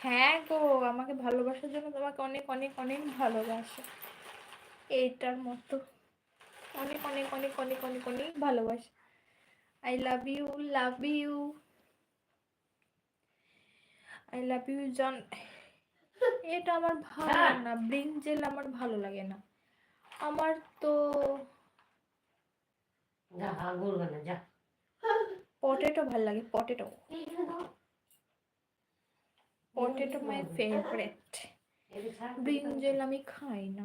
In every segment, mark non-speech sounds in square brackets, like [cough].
হ্যাঁ গো আমাকে ভালোবাসার জন্য তোমাকে অনেক অনেক অনেক ভালোবাসে। এইটার মতো। অনেক অনেক অনেক অনেক অনেক অনেক ভালোবাসে। I love you love you I love you জন এটা আমার ভালো লাগে না। ব্রিঞ্জেল আমার ভালো লাগে না। আমার তো পটেটো ভালো লাগে potato potato my favourite brinjal আমি খাই না।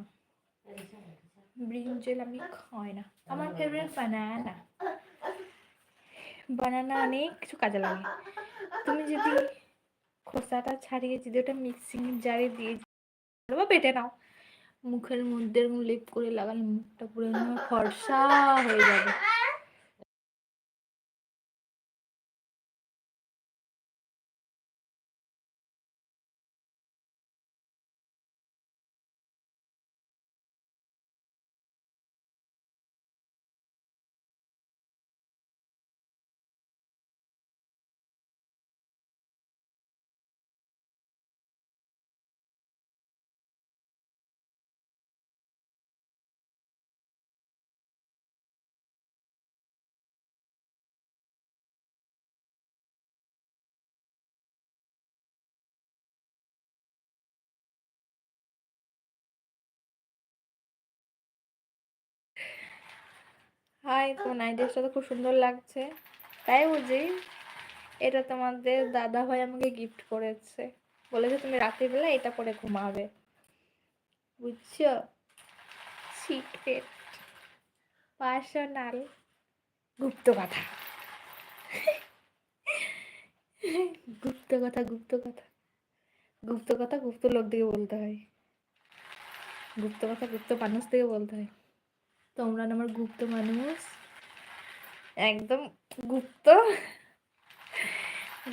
ব্রিঞ্জেল আমি খাই না। আমার ফেভারিট বানানা বানানা অনেক কিছু কাজে লাগে। তুমি যদি খোসাটা ছাড়িয়ে যদি ওটা মিক্সিং জারে দিয়ে বা বেটে নাও মুখের মধ্যে এরকম লেপ করে লাগালে মুখটা পুরো ফর্সা হয়ে যাবে। হাই, তোমার নাইট ড্রেসটা খুব সুন্দর লাগছে। তাই বুঝি এটা তোমাদের দাদা ভাই আমাকে গিফট করেছে। বলেছে তুমি রাত্রিবেলা এটা পরে ঘুমাবে। বুঝছ? সিক্রেট পার্সোনাল গুপ্ত কথা। গুপ্ত কথা গুপ্ত কথা। গুপ্ত কথা গুপ্ত লোক থেকে বলতে হয়। গুপ্ত কথা গুপ্ত মানুষ থেকে বলতে হয়। তোমরা আমার গুপ্ত মানুষ? একদম গুপ্ত।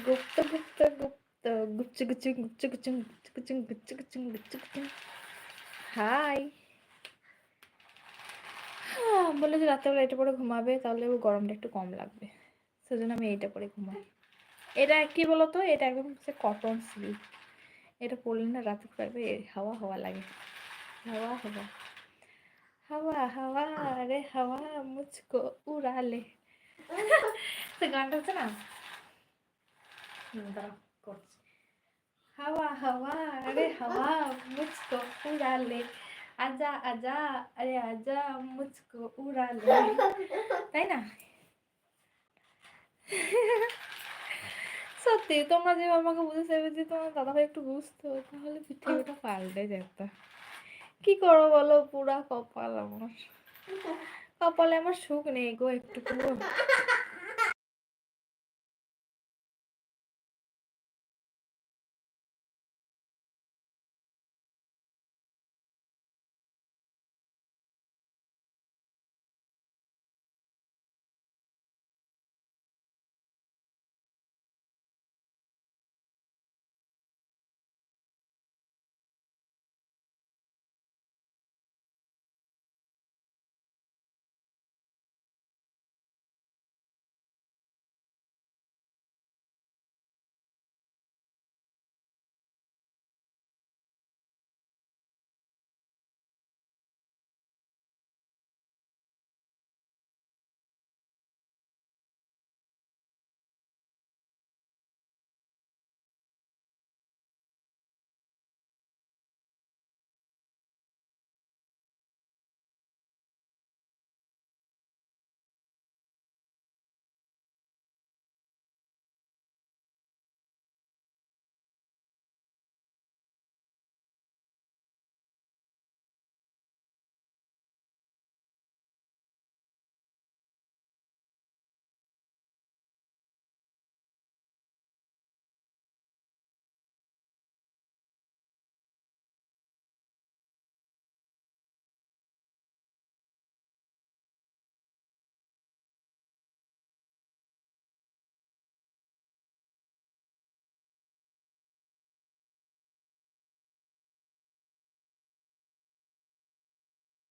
গুপ্ত গুপ্ত গুপ্ত। গুচ্ছু গুচ্ছু গুচ্ছু গুচ্ছু গুচ্ছু গুচ্ছু গুচ্ছু গুচ্ছু গুচ্ছু গুচ্ছু। হাই। হ্যাঁ, বলে যে রাত্রেবেলা এটা পরে ঘুমাবে তাহলে ও গরমটা একটু কম লাগবে। সেজন্য আমি এইটা পরে ঘুমাই। এটা কি বলতো? এটা একদম হচ্ছে কটন স্লিপ এটা পরলে না রাতে থাকবে হাওয়া হাওয়া লাগে। হাওয়া হাওয়া। হাওয়া হাওয়া রে হাওয়া মুঝকো উড়ালে। [laughs] সে গানটা হচ্ছে না। হাওয়া হাওয়া রে হাওয়া মুঝকো উড়ালে। আজা আজা আরে আজা মুঝকো উড়ালে। তাই না? সত্যি তোমরা যে আমাকে বুঝে চাইবে যে তোমার দাদাভাই একটু বুঝতো তাহলে পৃথিবীটা [laughs] পাল্টে যেত। কি করো বলো? পুরা কপাল আমার। কপালে আমার সুখ নেই গো একটু পুরো